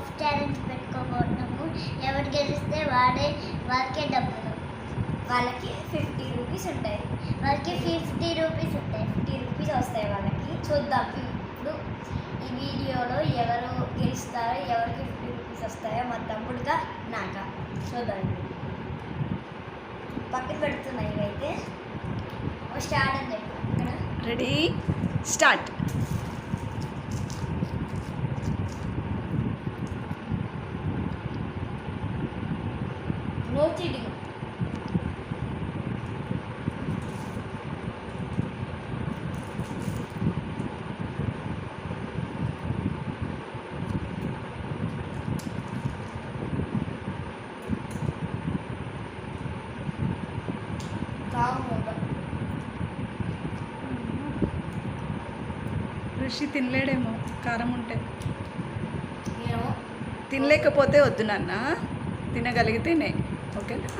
Challenge పెట్టుకోబోతున్నాము. ఎవరు గెలిస్తే వాడే వారికే డబ్బులు. వాళ్ళకి ఫిఫ్టీ రూపీస్ ఉంటాయి. వాళ్ళకి ఫిఫ్టీ రూపీస్ ఉంటాయి. ఫిఫ్టీ రూపీస్ వస్తాయి వాళ్ళకి. చూద్దాం. ఇప్పుడు ఈ వీడియోలో ఎవరు గెలుస్తారో ఎవరికి ఫిఫ్టీ రూపీస్ వస్తాయో మా తమ్ముడుగా నాక. చూద్దాం. పక్కన పెడుతున్నాయి ఇవైతే. స్టార్ట్ అని చెప్పి. ఇక్కడ. రెడీ స్టార్ట్ చీటింగ్ ఋషి తినలేడేమో కారం ఉంటే. తినలేకపోతే వద్దు నాన్న. తినగలిగితేనే ఓకేనా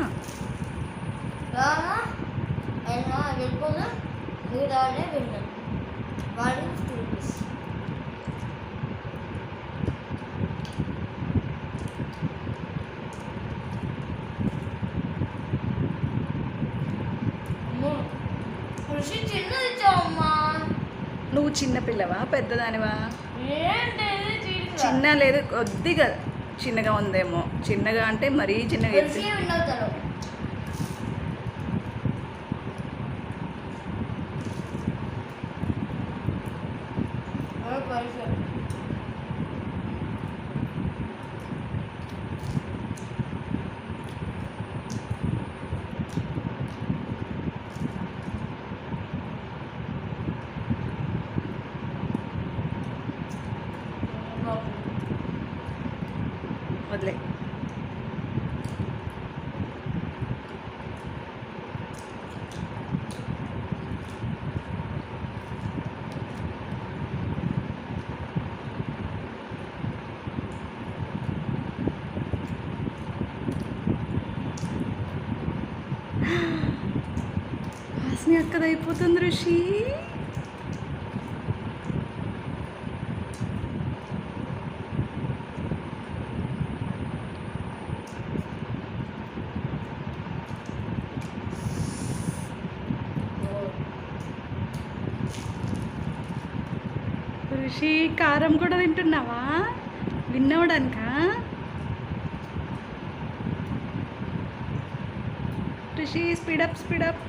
వెళ్ళిపోగా మీరు వాళ్ళే విన్నాను వాళ్ళు ఫిఫ్టీ రూపీస్ నువ్వు చిన్న పిల్లవా? పెద్దదానివా? చిన్న లేదు కొద్దిగా చిన్నగా ఉందేమో. చిన్నగా అంటే మరీ చిన్నగా కృషి విన్ అవుతారు వదిలే. హాస్ని అక్కదైపోతుంది ఋషి? ఋషి కారం కూడా తింటున్నావా? విన్నవడానిక? ఋషి స్పీడప్ స్పీడప్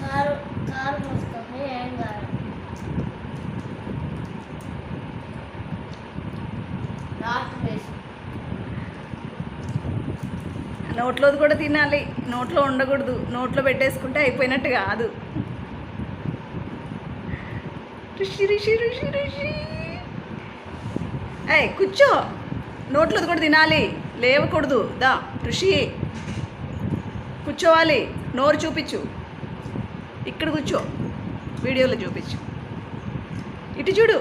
కారు కారు వస్తుంది ఏం కాదు లాస్ట్ ప్లేస్ నోట్లోది కూడా తినాలి. నోట్లో ఉండకూడదు. నోట్లో పెట్టేసుకుంటే అయిపోయినట్టు కాదు. ఋషి ఋషి ఋషి ఋషి ఏయ్ కూర్చో. నోట్లోది కూడా తినాలి. లేవకూడదు. దా ఋషి కూర్చోవాలి. నోరు చూపించు. ఇక్కడ కూర్చో. వీడియోలో చూపించు. ఇటు చూడు.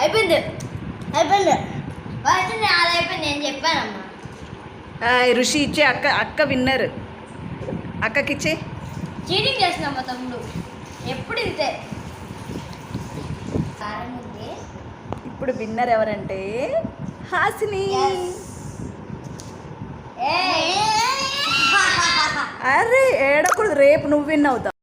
అయిపోయింది. అయిపోయింది. అయిపోయింది ఫస్ట్ నాది అయిపోయింది నేను చెప్పానమ్మా. ఏయ్, ఋషి ఇచ్చే అక్క అక్క విన్నర్ అక్కకిచ్చే. చీటింగ్ చేసినామ్మా తమ్ముడు. ఎప్పుడు కారం ఉంది ఇప్పుడు విన్నర్ ఎవరంటే హాసిని. అరే ఏడకూడదు రేపు నువ్వు విన్ అవుతావు.